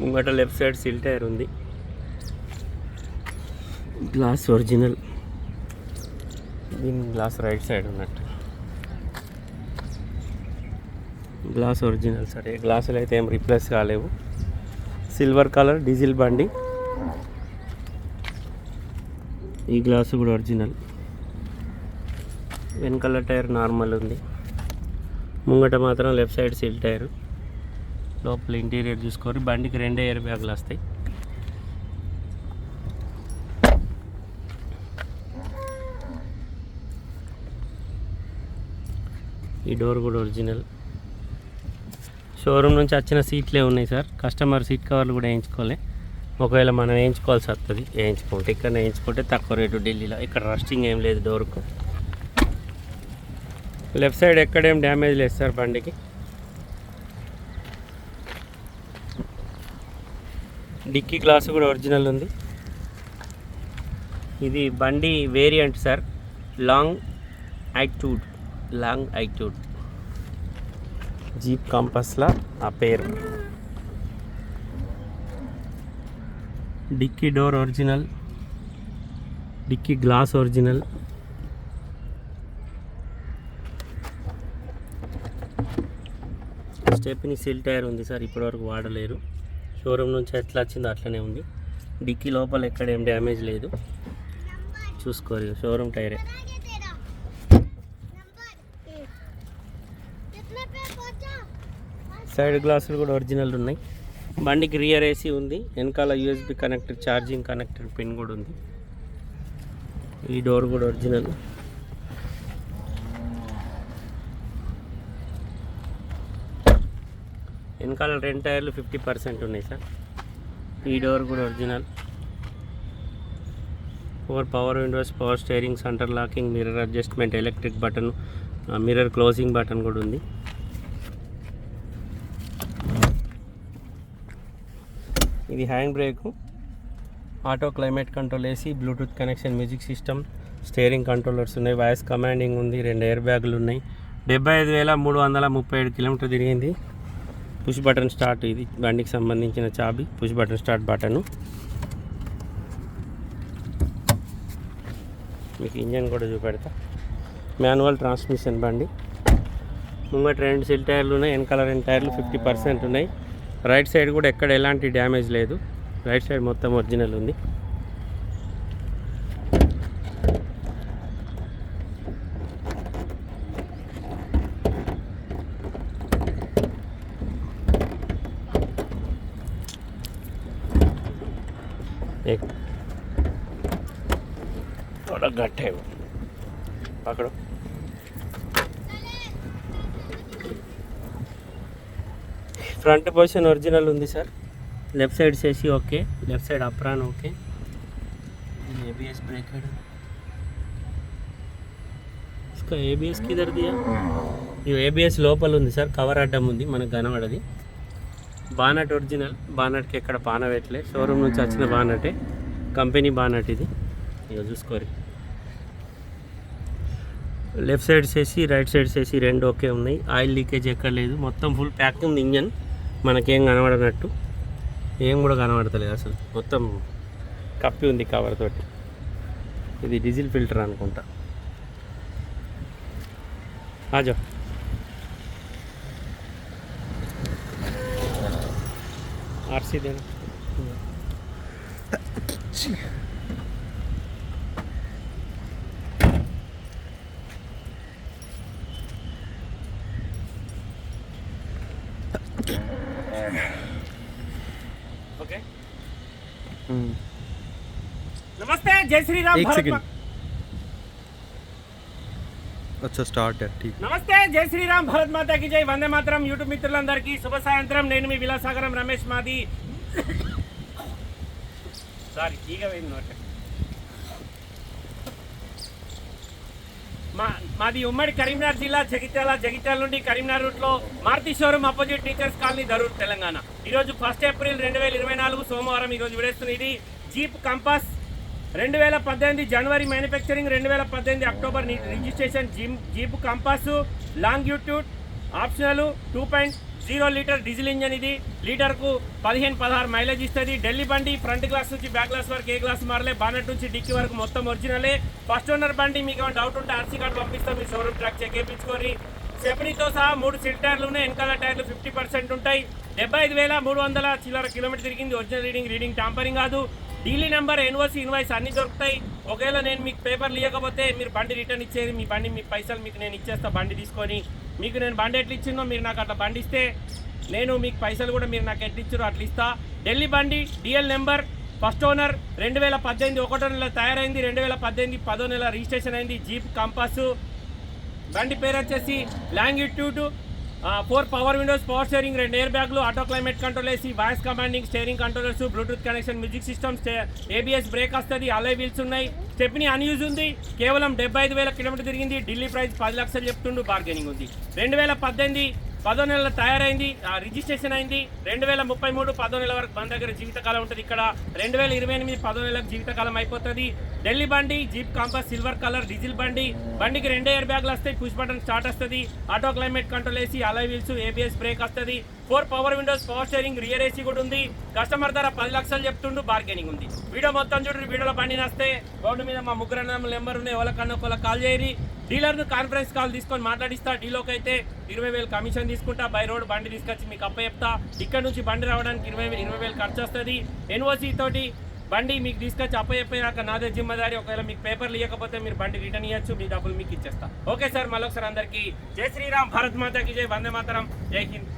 ముంగట left side సిల్ tyre ఉంది. Glass original. దీని గ్లాస్ రైట్ సైడ్ ఉన్నట్టు. గ్లాస్ ఒరిజినల్ సరే. గ్లాసులు అయితే ఏం రిప్లేస్ కాలేవు. సిల్వర్ కలర్ డీజిల్ బండి ఈ గ్లాసు కూడా ఒరిజినల్. వెనకాల టైర్ నార్మల్ ఉంది. ముంగట మాత్రం లెఫ్ట్ సైడ్ సిల్ టైర్. లోపల ఇంటీరియర్ చూసుకొని బండికి రెండే ఎయిర్ బ్యాగులు వస్తాయి. ఈ డోర్ కూడా ఒరిజినల్. షోరూమ్ నుంచి వచ్చిన సీట్లే ఉన్నాయి సార్. కస్టమర్ సీట్ కవర్లు కూడా వేయించుకోలే ఒకవేళ మనం వేయించుకోవాల్సి వస్తుంది వేయించుకుంటే. ఇక్కడ వేయించుకుంటే తక్కువ రేటు ఢిల్లీలో. ఇక్కడ రస్టింగ్ ఏం లేదు డోర్కు. లెఫ్ట్ సైడ్ ఎక్కడేం డ్యామేజ్ లేదు సార్ బండికి. డిక్కీ గ్లాస్ కూడా ఒరిజినల్ ఉంది. ఇది బండి variant sir. Longitude longitude Jeep కంపస్లా ఆ పేరు. Dickey door original. Dickey glass original. Stepney seal tyre ఉంది సార్. ఇప్పటివరకు వాడలేరు షోరూమ్ నుంచి ఎట్లా వచ్చిందో అట్లనే ఉంది. డిక్కీ లోపల ఎక్కడ ఏం డ్యామేజ్ లేదు. చూసుకోరు షోరూమ్ టైరే. సైడ్ గ్లాసులు కూడా ఒరిజినల్ ఉన్నాయి. బండికి రియర్ ఏసీ ఉంది. వెనకాల USB connector charging connector pin కూడా ఉంది. ఈ డోర్ కూడా ఒరిజినల్. వెనకాల రెండు టైర్లు ఫిఫ్టీ పర్సెంట్ ఉన్నాయి సార్. ఈ డోర్ కూడా original. Four power windows power steering centre locking mirror adjustment electric button mirror closing button కూడా ఉంది. ఇది hand brake auto climate control AC Bluetooth connection music system steering controllers ఉన్నాయి. Voice commanding ఉంది. రెండు air బ్యాగులు ఉన్నాయి. డెబ్బై ఐదు వేల మూడు వందల ముప్పై ఏడు కిలోమీటర్ తిరిగింది. పుష్ బటన్ స్టార్ట్ ఇది. బండికి సంబంధించిన చాబి పుష్ బటన్ స్టార్ట్ బటను మీకు ఇంజన్ కూడా చూపెడతా. మాన్యువల్ ట్రాన్స్మిషన్ బండి. ముంగట రెండు సిల్ టైర్లు ఉన్నాయి వెనకాల రెండు టైర్లు ఫిఫ్టీ పర్సెంట్ ఉన్నాయి. రైట్ సైడ్ కూడా ఎక్కడ ఎలాంటి డ్యామేజ్ లేదు. రైట్ సైడ్ మొత్తం ఒరిజినల్ ఉంది. थोड़ा घट है वो पकड़ो ఫ్రంట్ పొజిషన్ ఒరిజినల్ ఉంది సార్ లెఫ్ట్ సైడ్ చేసి okay left side apron okay ABS brake इसका ఏబిఎస్ కిదర్ దియా ఇది ఏబిఎస్ లోపల ఉంది సార్ కవర్ అడ్డం ఉంది మనకు కనబడది బానట్ ఒరిజినల్ బానట్కి ఎక్కడ పాన పెట్టలే షోరూమ్ నుంచి వచ్చిన బానటే కంపెనీ బానట్ ఇది ఇక చూసుకోరి. లెఫ్ట్ సైడ్ చేసి రైట్ సైడ్ చేసి రెండు ఓకే ఉన్నాయి. ఆయిల్ లీకేజ్ ఎక్కడ లేదు. మొత్తం ఫుల్ ప్యాక్ ఉంది ఇంజన్. మనకేం కనబడనట్టు. ఏం కూడా కనబడతలేదు అసలు. మొత్తం కప్పి ఉంది కవర్ తోటి. ఇది డీజిల్ ఫిల్టర్ అనుకుంటా. ఆజో. ఆర్సీ దేనా ఓకే నమస్తే జై శ్రీరామ్ एक भारत सेकंड मा- अच्छा स्टार्ट है ठीक నమస్తే జై శ్రీరామ్ భరత్ మాతాకి జై వందే మాత్రం యూట్యూబ్ మిత్రులందరికీ శుభ సాయంత్రం నేను మీ విలాసాగరం రమేష్ మాది సారీ ఈగ పోయింది నోట మాది ఉమ్మడి కరీంనగర్ జిల్లా జగిత్యాల జగిత్యాల నుండి కరీంనగర్ రూట్లో Maruti showroom opposite teachers colony Dharur Telangana. ఈరోజు ఫస్ట్ ఏప్రిల్ రెండు వేల ఇరవై నాలుగు సోమవారం ఈరోజు విడేస్తుంది ఇది జీప్ కంపాస్. రెండు వేల పద్దెనిమిది జనవరి మ్యానుఫ్యాక్చరింగ్ రెండు వేల పద్దెనిమిది October registration Jeep Jeep Compass longitude optional two point zero litre diesel engine ఇది. లీటర్కు పదిహేను పదహారు మైలేజ్ ఇస్తుంది. ఢిల్లీ బండి ఫ్రంట్ గ్లాస్ నుంచి బ్యాక్ గ్లాస్ వరకు ఏ గ్లాస్ మారలే. బానెట్ నుంచి డిక్కీ వరకు మొత్తం ఒరిజినలే. ఫస్ట్ ఓనర్ బండి మీకు ఏమైనా డౌట్ ఉంటే ఆర్సీ కార్డు పంపిస్తాం. మీ షోరూమ్ ట్రాక్ చెక్ చేయించుకొని సెపనీతో సహా మూడు సిల్ టైర్లు ఉన్నాయి. వెనకాల టైర్లు ఫిఫ్టీ పర్సెంట్ ఉంటాయి. డెబ్బై ఐదు వేల మూడు వందల చిల్లర కిలోమీటర్ తిరిగింది. ఒరిజినల్ రీడింగ్ రీడింగ్ టాంపరింగ్ కాదు. డీలీ నెంబర్ ఎన్ఓసి ఇన్వాయిస్ అన్ని దొరుకుతాయి. ఒకవేళ నేను మీకు పేపర్లు ఇవ్వకపోతే మీరు బండి రిటర్న్ ఇచ్చేది మీ బండి మీ పైసలు మీకు నేను ఇచ్చేస్తా. బండి తీసుకొని మీకు నేను బండి ఎట్లా ఇచ్చినో మీరు నాకు అట్లా బండి ఇస్తే నేను మీకు పైసలు కూడా మీరు నాకు ఎట్లా ఇచ్చారో అట్లా ఇస్తా. ఢిల్లీ బండి డిఎల్ నెంబర్ ఫస్ట్ ఓనర్ రెండు వేల పద్దెనిమిది ఒకటో నెల తయారైంది రెండు వేల పద్దెనిమిది పదో నెల రిజిస్ట్రేషన్ అయింది జీప్ కంపాసు. బండి పేరు వచ్చేసి Longitude four power windows power steering రెండు ఎయిర్ బ్యాగ్లు auto climate control AC voice commanding steering controllers Bluetooth connection music system ABS brake వస్తుంది అలై వీల్స్ ఉన్నాయి. స్టెప్ని అన్యూజ్ ఉంది. కేవలం డెబ్బై ఐదు వేల కిలోమీటర్ తిరిగింది. ఢిల్లీ ప్రైస్ పది లక్షలు చెప్తుండు బార్గెనింగ్ ఉంది. రెండు వేల పద్దెనిమిది పదో నెలల తయారైంది. ఆ, రిజిస్ట్రేషన్ అయింది. రెండు వేల ముప్పై మూడు పదో నెల వరకు మన దగ్గర జీవితకాలం ఉంటుంది. ఇక్కడ రెండు వేల ఇరవై ఎనిమిది పదో నెలకు జీవితకాలం అయిపోతుంది. ఢిల్లీ బండి Jeep Compass silver colour diesel బండి. బండికి రెండే ఎయిర్ బ్యాగ్లు వస్తాయి. పుష్ బటన్ స్టార్ట్ వస్తుంది. Auto climate control AC alloy wheels ABS brake వస్తుంది. Four power windows power steering rear AC కూడా ఉంది. కస్టమర్ ధర పది లక్షలు చెప్తుండు బార్గెనింగ్ ఉంది. వీడియో మొత్తం చూడండి. వీడియోలో బండి నస్తే. రోడ్డు మీద మా ముగ్గురు నెంబర్ ఉన్నాయి. ఎవరికన్నా ఒకళ్ళ కాల్ చేయరు డీలర్ను కాన్ఫరెన్స్ కాల్ తీసుకొని మాట్లాడిస్తా. డీలోకి అయితే ఇరవై వేలు కమిషన్ తీసుకుంటా. బై రోడ్ బండి తీసుకొచ్చి మీకు అప్ప చెప్తా ఇక్కడ నుంచి బండి రావడానికి ఇరవై ఇరవై వేలు ఖర్చు వస్తుంది ఎన్ఓసీ తోటి బండి మీకు తీసుకొచ్చి అప్ప నాదే జిమ్మదారి. ఒకవేళ మీకు పేపర్లు ఇవ్వకపోతే మీరు బండి రిటర్న్ ఇవ్వచ్చు మీ డబ్బులు మీకు ఇచ్చేస్తా. ఓకే సార్ మళ్ళొకసారి అందరికీ జై శ్రీరామ్. భారత్ మాతాకి జై. వందే మాతరం. జై హింద్.